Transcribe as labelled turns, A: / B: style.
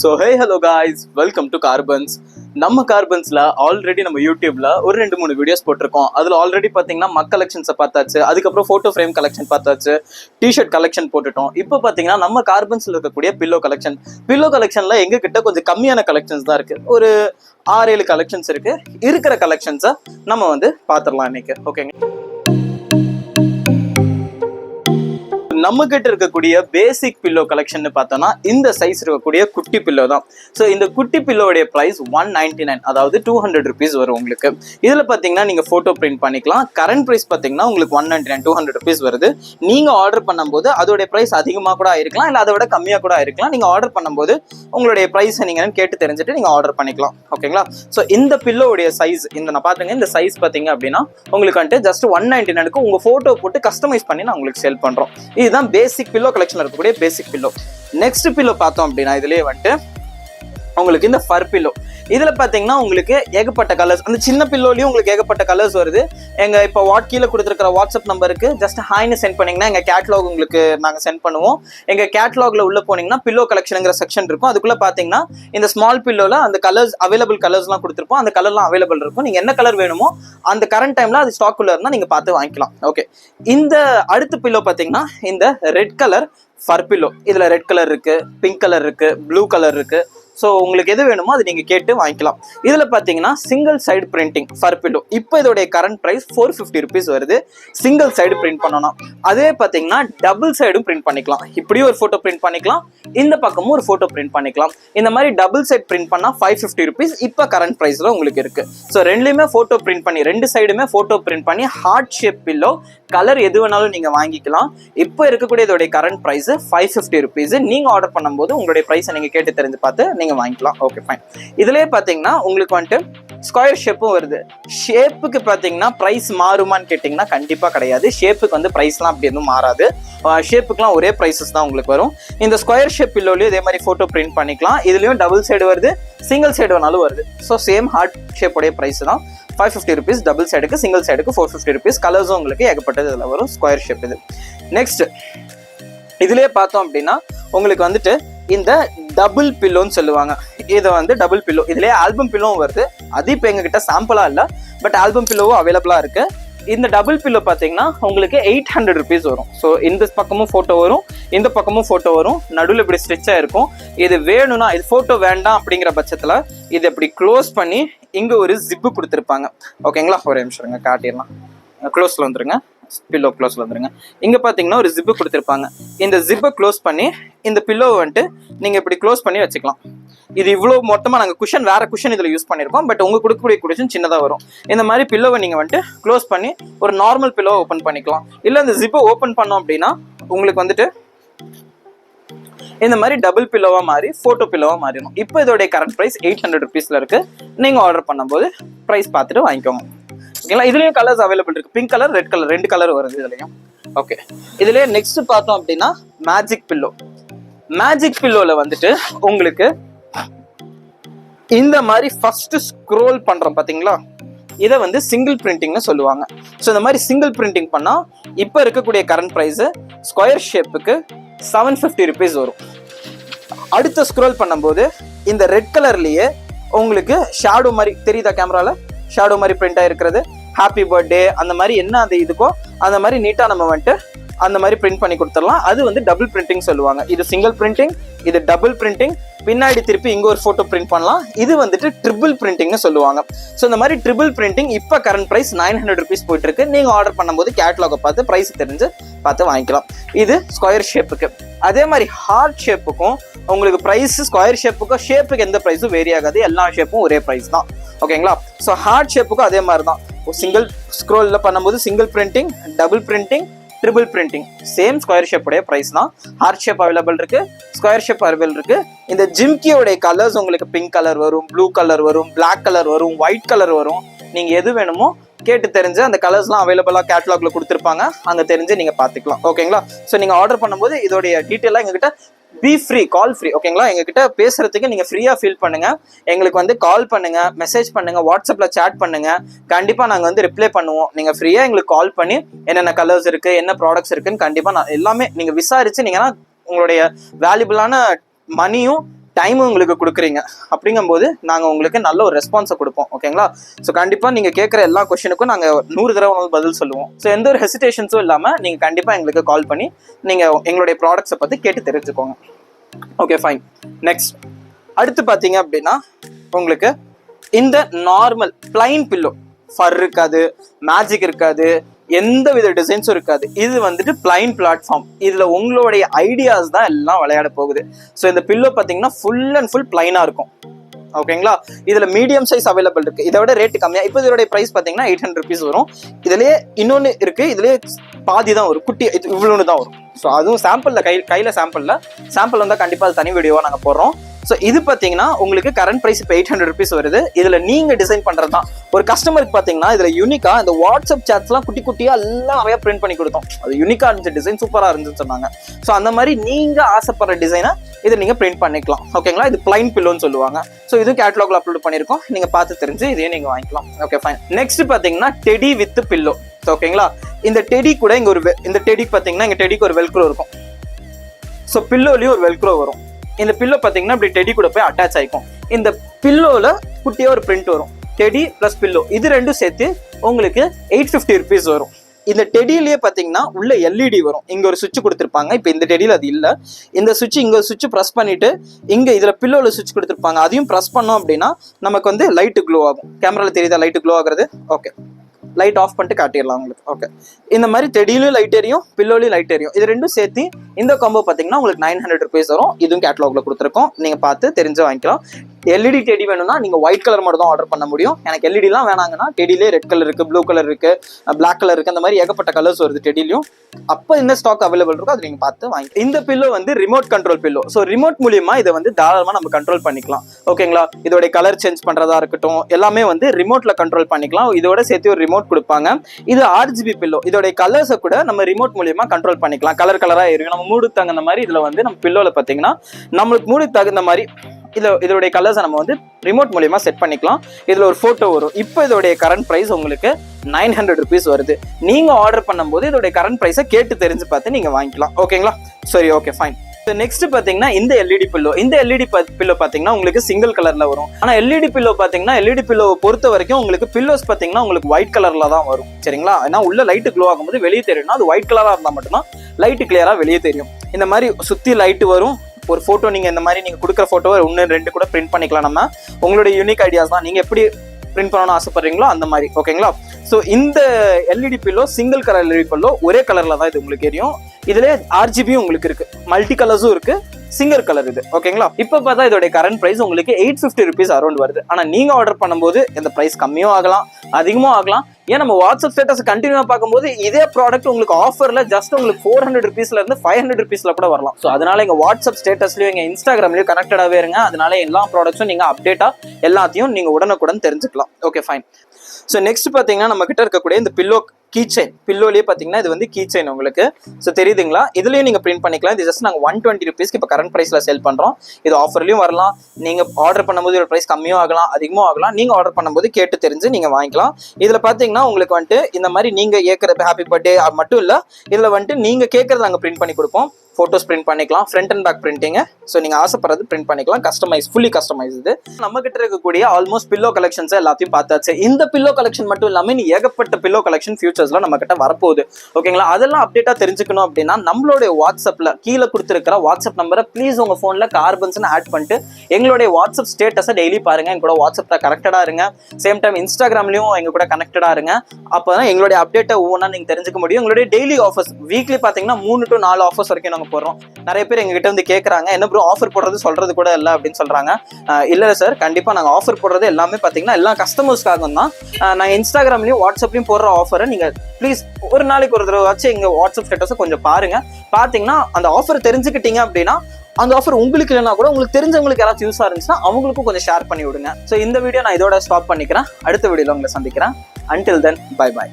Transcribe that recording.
A: So hey hello guys welcome to carbons நம்ம கார்பன்ஸில் already நம்ம யூடியூப்ல ஒரு ரெண்டு மூணு வீடியோஸ் போட்டிருக்கோம். அதில் ஆல்ரெடி பார்த்தீங்கன்னா மக் கலெக்ஷன்ஸை பார்த்தாச்சு. அதுக்கப்புறம் ஃபோட்டோ ஃப்ரேம் கலெக்ஷன் பார்த்தாச்சு. டிஷர்ட் கலெக்ஷன் போட்டுட்டோம். இப்போ பார்த்தீங்கன்னா நம்ம கார்பன்ஸில் இருக்கக்கூடிய பில்லோ கலெக்ஷன் பில்லோ கலெக்ஷனில் எங்ககிட்ட கொஞ்சம் கம்மியான கலெக்ஷன்ஸ் தான் இருக்கு. ஒரு ஆறு ஏழு கலெக்ஷன்ஸ் இருக்கு. இருக்கிற கலெக்ஷன்ஸை நம்ம வந்து பார்த்துடலாம் இன்னைக்கு. ஓகேங்க நம்ம கிட்ட இருக்கக்கூடிய பேசிக் பில்லோ கலெக்ஷன் பார்த்தோம்னா இந்த சைஸ் இருக்கக்கூடிய குட்டி பில்லோ தான். ஸோ இந்த குட்டி பில்லோடைய ப்ரைஸ் ஒன் நைன்டி நைன் அதாவது டூ ஹண்ட்ரட் ருபீஸ் வரும் உங்களுக்கு. இதில் பார்த்தீங்கன்னா நீங்கள் ஃபோட்டோ பிரிண்ட் பண்ணிக்கலாம். கரண்ட் ப்ரைஸ் பார்த்தீங்கன்னா உங்களுக்கு one ninety nine two hundred rupees வருது. நீங்கள் ஆர்டர் பண்ணும்போது அதோடைய ப்ரைஸ் அதிகமாக கூட ஆயிருக்கலாம் இல்லை அதை விட கம்மியாக கூட ஆயிருக்கலாம். நீங்கள் ஆர்டர் பண்ணும்போது உங்களுடைய ப்ரைஸ் நீங்கள் கேட்டு தெரிஞ்சுட்டு நீங்கள் ஆர்டர் பண்ணிக்கலாம். ஓகேங்களா ஸோ இந்த பில்லோடைய சைஸ் இந்த நான் பார்த்துங்க இந்த சைஸ் பார்த்தீங்க அப்படின்னா உங்களுக்கு வந்துட்டு ஜஸ்ட் ஒன் நைன்டி நைனுக்கு உங்கள் ஃபோட்டோ போட்டு கஸ்டமைஸ் பண்ணி நான் உங்களுக்கு சேல் பண்ணுறோம் இதுதான் பேசிக் பில்லோ கலெக்ஷன் இருக்கக்கூடிய பேசிக் பில்லோ நெக்ஸ்ட் பில்லோ பார்த்தோம் அப்படின்னா இதுலயே வந்துட்டு உங்களுக்கு இந்த ஃபர் பில்லோ இதில் பார்த்தீங்கன்னா உங்களுக்கு ஏகப்பட்ட கலர்ஸ் அந்த சின்ன பில்லோலையும் உங்களுக்கு ஏகப்பட்ட கலர்ஸ் வருது. எங்கள் இப்போ வாட் கீழே கொடுத்துருக்கிற வாட்ஸ்அப் நம்பருக்கு ஜஸ்ட் ஹாய்னு சென்ட் பண்ணீங்கன்னா எங்கள் கேட்லாக் உங்களுக்கு நாங்கள் சென்ட் பண்ணுவோம். எங்கள் கேட்லாகில் உள்ளே போனீங்கன்னா பில்லோ கலெக்ஷனுங்கிற செக்ஷன் இருக்கும். அதுக்குள்ளே பார்த்தீங்கன்னா இந்த ஸ்மால் பில்லோவில் அந்த கலர்ஸ் அவைலபிள் கலர்ஸ்லாம் கொடுத்துருப்போம். அந்த கலர்லாம் அவைலபிள் இருக்கும். நீங்கள் என்ன கலர் வேணுமோ அந்த கரண்ட் டைமில் அது ஸ்டாக் உள்ள நீங்கள் பார்த்து வாங்கிக்கலாம். ஓகே இந்த அடுத்த பில்லோ பார்த்தீங்கன்னா இந்த red colour fur pillow red colour இருக்குது பிங்க் கலர் இருக்குது ப்ளூ கலர் இருக்குது ஸோ உங்களுக்கு எது வேணுமோ அது நீங்கள் கேட்டு வாங்கிக்கலாம். இதில் பார்த்தீங்கன்னா single side printing fur pillow இப்போ இதோடைய current price four fifty rupees வருது. சிங்கிள் சைடு பிரிண்ட் பண்ணணும். அதே பார்த்தீங்கன்னா டபுள் சைடும் பிரிண்ட் பண்ணிக்கலாம். இப்படியும் ஒரு ஃபோட்டோ பிரிண்ட் பண்ணிக்கலாம். இந்த பக்கமும் ஒரு ஃபோட்டோ பிரிண்ட் பண்ணிக்கலாம். இந்த மாதிரி டபுள் சைட் பிரிண்ட் பண்ணால் ஃபைவ் ஃபிஃப்டி ருபீஸ் இப்போ கரண்ட் ப்ரைஸில் உங்களுக்கு இருக்குது ஸோ ரெண்டுலையுமே ஃபோட்டோ பிரிண்ட் பண்ணி ரெண்டு சைடுமே ஃபோட்டோ பிரிண்ட் பண்ணி ஹார்ட் ஷேப் பில்லோ கலர் எது வேணாலும் நீங்கள் வாங்கிக்கலாம். இப்போ இருக்கக்கூடிய இதோடைய current price five fifty rupees நீங்கள் ஆர்டர் பண்ணும்போது உங்களுடைய ப்ரைஸை நீங்கள் கேட்டு தெரிஞ்சு பார்த்து நீங்கள் வாங்கிக்கலாம். ஓகே ஃபைன் இதுலேயே பார்த்தீங்கன்னா உங்களுக்கு வந்துட்டு ஸ்கொயர் ஷேப்பும் வருது. ஷேப்புக்கு பார்த்தீங்கன்னா ப்ரைஸ் மாறுமான்னு கேட்டிங்கன்னா கண்டிப்பாக கிடையாது. ஷேப்புக்கு வந்து ப்ரைஸ்லாம் அப்படி எதுவும் மாறாது. ஷேப்புக்குலாம் ஒரே ப்ரைஸஸ் தான் உங்களுக்கு வரும். இந்த ஸ்கொயர் ஷேப் பில்லோலையும் இதே மாதிரி ஃபோட்டோ பிரிண்ட் பண்ணிக்கலாம். இதுலேயும் டபுள் சைடு வருது சிங்கிள் சைடு வேணாலும் வருது. ஸோ சேம் ஹார்ட் ஷேப்புடைய ப்ரைஸ் தான். ஃபைவ் ஃபிஃப்டி ருபீஸ் டபுள் சைடுக்கு சிங்கிள் சைடுக்கு ஃபோர் ஃபிஃப்டி ருபீஸ் கலர்ஸும் உங்களுக்கு ஏகப்பட்டது இதில் வரும் ஸ்கொயர் ஷேப் இது. நெக்ஸ்ட் இதுலேயே பார்த்தோம் அப்படின்னா உங்களுக்கு வந்துட்டு இந்த டபுள் பில்லோன்னு சொல்லுவாங்க. இதை வந்து டபுள் பில்லோ இதுலயே ஆல்பம் பில்லோவும் வருது. அது இப்போ எங்ககிட்ட சாம்பிளா இல்லை பட் ஆல்பம் பில்லோவும் அவைலபிளா இருக்கு. இந்த டபுள் பில்லோ பார்த்தீங்கன்னா உங்களுக்கு எயிட் ஹண்ட்ரட் ருபீஸ் வரும். ஸோ இந்த பக்கமும் ஃபோட்டோ வரும். இந்த பக்கமும் ஃபோட்டோ வரும். நடுவில் இப்படி ஸ்ட்ரிச்சாக இருக்கும். இது வேணும்னா இது ஃபோட்டோ வேண்டாம் அப்படிங்கிற பட்சத்தில் இது இப்படி க்ளோஸ் பண்ணி இங்கே ஒரு ஜிப்பு கொடுத்துருப்பாங்க. ஓகேங்களா ஒரு நிமிஷம் காட்டிடலாம். க்ளோஸில் வந்துருங்க. பில்லோ க்ளோஸ் வந்துருங்க. இங்கே பார்த்தீங்கன்னா ஒரு ஜிப்பு கொடுத்துருப்பாங்க. இந்த ஜிப்பை க்ளோஸ் பண்ணி இந்த பில்லோவை வந்துட்டு நீங்கள் இப்படி க்ளோஸ் பண்ணி வச்சுக்கலாம். இது இவ்வளோ மொத்தமாக நாங்கள் குஷன் வேற குஷன் இதில் யூஸ் பண்ணியிருக்கோம் பட் உங்களுக்கு கொடுக்கக்கூடிய குஷன் சின்னதாக வரும். இந்த மாதிரி பில்லோவை நீங்கள் வந்துட்டு க்ளோஸ் பண்ணி ஒரு நார்மல் பில்லோவை ஓப்பன் பண்ணிக்கலாம். இல்லை இந்த ஜிப்பை ஓப்பன் பண்ணோம் அப்படின்னா உங்களுக்கு வந்துட்டு இந்த மாதிரி டபுள் பில்லோவா மாறி ஃபோட்டோ பில்லோவாக மாறிடும் இப்போ இதோடைய கரண்ட் ப்ரைஸ் எயிட் ஹண்ட்ரட் ருபீஸில் இருக்கு. நீங்கள் ஆர்டர் பண்ணும்போது ப்ரைஸ் பார்த்துட்டு வாங்கிக்கோங்க. ஓகேங்களா இதுலயும் கலர்ஸ் அவைலபிள் இருக்கு. பிங்க் கலர் ரெட் கலர் ரெண்டு கலர் வருது இதுலயும். ஓகே இதுலயே நெக்ஸ்ட் பார்த்தோம் அப்படின்னா மேஜிக் பில்லோ மேஜிக் பில்லோல வந்துட்டு உங்களுக்கு இந்த மாதிரி ஃபர்ஸ்ட் ஸ்க்ரோல் பண்றோம் பாத்தீங்களா? இதை வந்து சிங்கிள் பிரிண்டிங்னு சொல்லுவாங்க. ஸோ இந்த மாதிரி சிங்கிள் பிரிண்டிங் பண்ணால் இப்போ இருக்கக்கூடிய கரண்ட் ப்ரைஸ் ஸ்கொயர் ஷேப்புக்கு செவன் ஃபிஃப்டி ருபீஸ் வரும். அடுத்த ஸ்க்ரோல் பண்ணும்போது இந்த ரெட் கலர்லேயே உங்களுக்கு ஷேடோ மாதிரி தெரியுதா கேமராவில் ஷேடோ மாதிரி பிரிண்ட் ஆகிருக்கிறது ஹாப்பி பர்த்டே அந்த மாதிரி என்ன அந்த இதுக்கோ அந்த மாதிரி நீட்டாக நம்ம வந்துட்டு அந்த மாதிரி பிரிண்ட் பண்ணி கொடுத்துடலாம். அது வந்து டபுள் பிரிண்டிங் சொல்லுவாங்க. இது சிங்கிள் பிரிண்டிங் இது டபுள் பிரிண்டிங் பின்னாடி திருப்பி இங்கே ஒரு ஃபோட்டோ பிரிண்ட் பண்ணலாம். இது வந்துட்டு ட்ரிபிள் பிரிண்டிங்னு சொல்லுவாங்க. ஸோ இந்த மாதிரி ட்ரிபிள் பிரிண்டிங் இப்போ current price nine hundred rupees போயிட்டு இருக்கு நீங்கள் ஆர்டர் பண்ணும்போது கேட்லாகை பார்த்து ப்ரைஸ் தெரிஞ்சு பார்த்து வாங்கிக்கலாம். இது ஸ்கொயர் ஷேப்புக்கு அதே மாதிரி ஹார்ட் ஷேப்புக்கும் உங்களுக்கு ப்ரைஸ் ஸ்கொயர் ஷேப்புக்கும் ஷேப்புக்கு எந்த ப்ரைஸும் வேரி ஆகாது. எல்லா ஷேப்பும் ஒரே ப்ரைஸ் தான். ஓகேங்களா ஸோ ஹார்ட் ஷேப்புக்கும் அதே மாதிரி தான் சிங்கிள் ஸ்க்ரோலில் பண்ணும்போது single printing double printing triple printing same square ஷேப்புடைய price தான். ஹார்ட் ஷேப் அவைலபிள் இருக்கு ஸ்கொயர் ஷேப் அவைலபிள் இருக்கு. இந்த ஜிம்கியோடைய கலர்ஸ் உங்களுக்கு பிங்க் கலர் வரும் ப்ளூ கலர் வரும் பிளாக் கலர் வரும் ஒயிட் கலர் வரும். நீங்கள் எது வேணுமோ கேட்டு தெரிஞ்சு அந்த கலர்ஸ்லாம் அவைலபிளாக கேட்லாக்ல கொடுத்துருப்பாங்க. அங்கே தெரிஞ்சு நீங்கள் பார்த்துக்கலாம். ஓகேங்களா ஸோ நீங்கள் ஆர்டர் பண்ணும்போது இதோடைய டீட்டெயிலாக எங்ககிட்ட பி ஃப்ரீ கால் ஃப்ரீ ஓகேங்களா எங்ககிட்ட பேசுறதுக்கு நீங்கள் ஃப்ரீயாக ஃபீல் பண்ணுங்க. எங்களுக்கு வந்து கால் பண்ணுங்க மெசேஜ் பண்ணுங்க வாட்ஸ்அப்பில் சேட் பண்ணுங்க. கண்டிப்பாக நாங்கள் வந்து ரிப்ளை பண்ணுவோம். நீங்கள் ஃப்ரீயாக எங்களுக்கு கால் பண்ணி என்னென்ன கலர்ஸ் இருக்கு என்ன ப்ராடக்ட்ஸ் இருக்குன்னு கண்டிப்பாக நான் எல்லாமே நீங்கள் விசாரிச்சு நீங்கன்னா உங்களுடைய வேல்யூபிளான மணியும் டைமும் உங்களுக்கு கொடுக்குறீங்க. அப்படிங்கும்போது நாங்கள் உங்களுக்கு நல்ல ஒரு ரெஸ்பான்ஸை கொடுப்போம். ஓகேங்களா ஸோ கண்டிப்பாக நீங்கள் கேட்குற எல்லா கொஷனுக்கும் நாங்கள் நூறு தடவை வந்து பதில் சொல்லுவோம். ஸோ எந்த ஒரு ஹெசிடேஷன்ஸும் இல்லாமல் நீங்கள் கண்டிப்பாக எங்களுக்கு கால் பண்ணி நீங்கள் எங்களுடைய ப்ராடக்ட்ஸை பற்றி கேட்டு தெரிஞ்சுக்கோங்க. ஓகே ஃபைன் நெக்ஸ்ட் அடுத்து பார்த்தீங்க அப்படின்னா உங்களுக்கு இந்த நார்மல் பிளைன் பில்லோ ஃபர் இருக்காது மேஜிக் இருக்காது எந்த வித டிசைன்ஸும் இருக்காது. இது வந்துட்டு பிளைன் பிளாட்ஃபார்ம் இதுல உங்களுடைய ஐடியாஸ் தான் எல்லாம் விளையாட போகுது. ஸோ இந்த பில்லோ பார்த்தீங்கன்னா ஃபுல் அண்ட் ஃபுல் பிளைனா இருக்கும். ஓகேங்களா இதுல மீடியம் சைஸ் அவைலபிள் இருக்கு. இதை விட ரேட்டு கம்மியா இப்போ இதோட பிரைஸ் பார்த்தீங்கன்னா எயிட் ஹண்ட்ரட் ருபீஸ் வரும். இதுலயே இன்னொன்னு இருக்கு. இதுலயே பாதி தான் வரும். குட்டி இது இவ்வளோன்னு தான் வரும். ஸோ அதுவும் சாம்பிள்ல கை கையில் சாம்பிளில் சாம்பிள் வந்தால் கண்டிப்பாக அது தனி வீடியோவாக நாங்கள் போடுறோம். ஸோ இது பார்த்தீங்கன்னா உங்களுக்கு கரண்ட் ப்ரைஸ் இப்போ எயிட் ஹண்ட்ரட் ருபீஸ் வருது. இதில் நீங்கள் டிசைன் பண்ணுறது தான் ஒரு கஸ்டமருக்கு பார்த்தீங்கன்னா இதில் யூனிக்காக இந்த வாட்ஸ்அப் சாட்ஸ்லாம் குட்டி குட்டியாக எல்லாம் நிறைய பிரிண்ட் பண்ணி கொடுத்தோம். அது யூனிக்காக இருந்துச்சு டிசைன் சூப்பராக இருந்துச்சுன்னு சொன்னாங்க. ஸோ அந்த மாதிரி நீங்கள் ஆசைப்படுற டிசைனை இதை நீங்கள் பிரிண்ட் பண்ணிக்கலாம். ஓகேங்களா இது பிளைன் பில்லோன்னு சொல்லுவாங்க. ஸோ இது கேட்டலாக்ல அப்லோட் பண்ணியிருக்கோம். நீங்கள் பார்த்து தெரிஞ்சு இதையும் நீங்கள் வாங்கிக்கலாம். ஓகே ஃபைன் நெக்ஸ்ட் பார்த்தீங்கன்னா டெடி வித் பில்லோ ஓகேங்களா இந்த டெடி கூட இங்கே ஒரு இந்த டெடி பார்த்தீங்கன்னா இங்கே டெடிக்கு ஒரு வெல்க்ரோ இருக்கும். ஸோ பில்லோலையும் ஒரு வெல்க்ரோ வரும். இந்த பில்லோ பார்த்தீங்கன்னா இப்படி டெடி கூட போய் அட்டாச் ஆகிக்கும் இந்த பில்லோவில் குட்டியாக ஒரு பிரிண்ட் வரும். டெடி ப்ளஸ் பில்லோ இது ரெண்டும் சேர்த்து உங்களுக்கு எயிட் ஃபிஃப்டி ருபீஸ் வரும். இந்த டெடியிலேயே பார்த்தீங்கன்னா உள்ள எல்இடி வரும். இங்கே ஒரு சுவிட்ச் கொடுத்துருப்பாங்க. இப்போ இந்த டெடியில் அது இல்லை. இந்த சுவிட்ச் இங்கே சுவிட்ச் ப்ரெஸ் பண்ணிவிட்டு இங்கே இதில் பில்லோவில் சுவிட்ச் கொடுத்துருப்பாங்க. அதையும் ப்ரெஸ் பண்ணோம் அப்படின்னா நமக்கு வந்து லைட்டு க்ளோ ஆகும். கேமராவில் தெரியுதா லைட்டு க்ளோ ஆகுறது? ஓகே லைட் ஆஃப் பண்ணிட்டு காட்டிடலாம் உங்களுக்கு. ஓகே இந்த மாதிரி தெடியிலும் லைட் எரியும் பில்லோலையும் லைட் எரியும். இது ரெண்டும் சேர்த்து இந்த காம்போ பார்த்தீங்கன்னா உங்களுக்கு நைன் ஹண்ட்ரட் ருபீஸ் வரும். இதுவும் கேட்லாக்ல கொடுத்துருக்கோம். நீங்க பார்த்து தெரிஞ்சு வாங்கிக்கலாம். எல்இடி டெடி வேணும்னா நீங்கள் ஒயிட் கலர் மட்டும் தான் ஆர்டர் பண்ண முடியும். எனக்கு எல்இடிலாம் வேணாங்கன்னா டெடிலே ரெட் கலர் இருக்குது ப்ளூ கலர் இருக்குது பிளாக் கலர் இருக்குது அந்த மாதிரி ஏகப்பட்ட கலர்ஸ் வருது டெடிலையும் அப்போ இந்த ஸ்டாக் அவைலபிள் இருக்கோ அது நீங்கள் பார்த்து வாங்கி இந்த பில்லோ வந்து remote control pillow so remote மூலியமாக இதை வந்து தாராளமாக நம்ம கண்ட்ரோல் பண்ணிக்கலாம். ஓகேங்களா இதோடைய கலர் சேஞ்ச் பண்ணுறதா இருக்கட்டும் எல்லாமே வந்து ரிமோட்டில் கண்ட்ரோல் பண்ணிக்கலாம். இதோட சேர்த்து ஒரு ரிமோட் கொடுப்பாங்க. இது ஆர்ஜிபி பில்லோ இதோடைய கலர்ஸை கூட நம்ம ரிமோட் மூலியமாக கண்ட்ரோல் பண்ணிக்கலாம். கலர் கலராக இருக்கும். நம்ம மூடுக்கு தகுந்த மாதிரி இதில் வந்து நம்ம பில்லோவில் பார்த்தீங்கன்னா நம்மளுக்கு மூடுக்கு தகுந்த மாதிரி இதில் இதோடைய கலர்ஸை நம்ம வந்து ரிமோட் மூலியமா செட் பண்ணிக்கலாம். இதில் ஒரு ஃபோட்டோ வரும். இப்போ இதோடைய கரண்ட் ப்ரைஸ் உங்களுக்கு நைன் ஹண்ட்ரட் ருபீஸ் வருது. நீங்கள் ஆர்டர் பண்ணும்போது இதோடைய கரண்ட் ப்ரைஸை கேட்டு தெரிஞ்சு பார்த்து நீங்கள் வாங்கிக்கலாம். ஓகேங்களா சரி ஓகே ஃபைன் நெக்ஸ்ட் பார்த்தீங்கன்னா இந்த எல்இடி பில்லோ இந்த எல்இடி பில்லோ பார்த்தீங்கன்னா உங்களுக்கு சிங்கிள் கலரில் வரும். ஆனால் எல்இடி பில்லோ பார்த்தீங்கன்னா எல்இடி பில்லோ பொறுத்த வரைக்கும் உங்களுக்கு பில்லோஸ் பார்த்தீங்கன்னா உங்களுக்கு ஒயிட் கலரில் தான் வரும். சரிங்களா? ஏன்னா உள்ள லைட்டு க்ளோ ஆகும்போது வெளியே தெரியும்னா அது ஒயிட் கலராக இருந்தால் மட்டும்தான் லைட்டு கிளியராக வெளியே தெரியும். இந்த மாதிரி சுற்றி லைட்டு வரும். ஒரு ஃபோட்டோ நீங்கள் இந்த மாதிரி நீங்கள் கொடுக்குற ஃபோட்டோ ஒன்று ரெண்டு கூட பிரிண்ட் பண்ணிக்கலாம் நம்ம. உங்களுடைய யூனிக் ஐடியாஸ் தான். நீங்கள் எப்படி பிரிண்ட் பண்ணணும்னு ஆசைப்படுறீங்களோ அந்த மாதிரி ஓகேங்களா ஸோ இந்த LED pillow single colour LED pillow ஒரே கலரில் தான் இது உங்களுக்கு தெரியும் இதில் ஆர்ஜிபியும் உங்களுக்கு இருக்குது மல்டி கலர்ஸும் இருக்குது சிங்கர் கலர் இது ஓகேங்களா இப்போ பார்த்தா இதோட கரண்ட் ப்ரைஸ் உங்களுக்கு எயிட் ஃபிஃப்டி ருபீஸ் அரௌண்ட் வருது. ஆனால் நீங்கள் ஆர்டர் பண்ணும்போது இந்த ப்ரைஸ் கம்மியும் ஆகலாம். அதிகமும் ஆகலாம் ஏன் நம்ம வாட்ஸ்அப் ஸ்டேட்டஸ் கண்டினியூவாக பார்க்கும்போது இதே ப்ராடக்ட் உங்களுக்கு ஆஃபர்ல ஜஸ்ட் உங்களுக்கு ஃபோர் ஹண்ட்ரட் ருபீஸ்ல இருந்து ஃபைவ் ஹண்ட்ரட் ருபீஸ்ல கூட வரலாம். ஸோ அதனால எங்க வாட்ஸ்அப் ஸ்டேட்டஸ்லயும் எங்க இன்ஸ்டாகிராம்லயும் கனெக்டடாகவே இருங்க. அதனால எல்லா ப்ராடக்ட்ஸும் நீங்க அப்டேட்டா எல்லாத்தையும் நீங்க உடனுக்குடன் தெரிஞ்சுக்கலாம். ஓகே ஃபைன் ஸோ நெக்ஸ்ட் பார்த்தீங்கன்னா நம்ம கிட்ட இருக்கக்கூடிய இந்த பில்லோ கீச்சைன் பில்லோலேயே பில்லோலயே பார்த்தீங்கன்னா இது வந்து கீச்சைன் உங்களுக்கு. ஸோ தெரியுதுங்களா? இதுலயும் நீங்க பிரிண்ட் பண்ணிக்கலாம். இது ஜஸ்ட் நாங்கள் ஒன் டுவெண்ட்டி ருபீஸ்க்கு இப்போ கரண்ட் ப்ரைஸ்ல சேல் பண்றோம். இது ஆஃபர்லயும் வரலாம். நீங்க ஆர்டர் பண்ணும்போது இதோட ப்ரைஸ் கம்மியும் ஆகலாம் அதிகமும் ஆகலாம். நீங்க ஆர்டர் பண்ணும்போது கேட்டு தெரிஞ்சு நீங்க வாங்கிக்கலாம். இதுல பாத்தீங்கன்னா உங்களுக்கு வந்துட்டு இந்த மாதிரி நீங்க ஏற்கிற ஹாப்பி பர்த்டே மட்டும் இல்ல இதுல வந்துட்டு நீங்க கேட்குறத நாங்க பிரிண்ட் பண்ணி கொடுப்போம். ஃபோட்டோஸ் பிரிண்ட் பண்ணிக்கலாம். Front and back printing so நீங்கள் ஆசைப்படுறது பிரிண்ட் பண்ணிக்கலாம். கஸ்டமைஸ் ஃபுல்லி கஸ்டமைஸ் இது. நம்ம கிட்ட இருக்கக்கூடிய ஆல்மோஸ்ட் பில்லோ கலெக்ஷன்ஸ் எல்லாத்தையும் பார்த்தாச்சு. இந்த பில்லோ கலெக்ஷன் மட்டும் இல்லாமல் நீ ஏகப்பட்ட பில்லோ கலெக்ஷன் ஃபியூச்சர்ஸ்ல நம்ம கிட்ட வரப்போகுது ஓகேங்களா அதெல்லாம் அப்டேட்டாக தெரிஞ்சுக்கணும் அப்படின்னா நம்மளுடைய வாட்ஸ்அப்பில் கீழே கொடுத்துருக்கிற வாட்ஸ்அப் நம்பரை ப்ளீஸ் உங்கள் ஃபோனில் கார்பன்ஸ்னு ஆட் பண்ணிட்டு எங்களுடைய வாட்ஸ்அப் ஸ்டேட்டஸை டெய்லி பாருங்கள் எங்களோட வாட்ஸ்அப்பில் வாட்ஸ்அப்ல கனெக்டடா இருங்க. சேம் டைம் இன்ஸ்டாகிராம்லையும் எங்க கூட கனெக்டடாக இருங்க. அப்போ தான் எங்களுடைய அப்டேட்டை ஒவ்வொன்றா நீங்கள் தெரிஞ்சுக்க முடியும். எங்களுடைய டெய்லி ஆஃபர்ஸ் வீக்லி பார்த்தீங்கன்னா மூணு டு நாலு ஆஃபர்ஸ் வரைக்கும் நாங்கள் போடுறோம். நிறைய பேர் எங்ககிட்ட வந்து கேட்குறாங்க என்ன ப்ரோ ஆஃபர் போடுறது சொல்கிறது கூட இல்லை அப்படின்னு சொல்கிறாங்க இல்லை சார் கண்டிப்பாக நாங்கள் ஆஃபர் போடுறது எல்லாமே பார்த்தீங்கன்னா எல்லா கஸ்டமர்ஸ்க்காக தான். நாங்கள் இன்ஸ்டாகிராம்லையும் வாட்ஸ்அப்லையும் போடுற ஆஃபரை நீங்கள் ப்ளீஸ் ஒரு நாளைக்கு ஒரு தடவை வச்சு எங்கள் வாட்ஸ்அப் ஸ்டேட்டஸை கொஞ்சம் பாருங்கள் பார்த்தீங்கன்னா அந்த ஆஃபர் தெரிஞ்சுக்கிட்டீங்க அப்படின்னா அந்த ஆஃபர் உங்களுக்கு இல்லைனா கூட உங்களுக்கு தெரிஞ்சவங்களுக்கு யாராச்சும் யூஸாக இருந்துச்சுன்னா அவங்களுக்கும் கொஞ்சம் ஷேர் பண்ணி விடுங்க ஸோ இந்த வீடியோ நான் இதோட ஸ்டாப் பண்ணிக்கிறேன். அடுத்த வீடியோவில் உங்களை சந்திக்கிறேன். Until then bye bye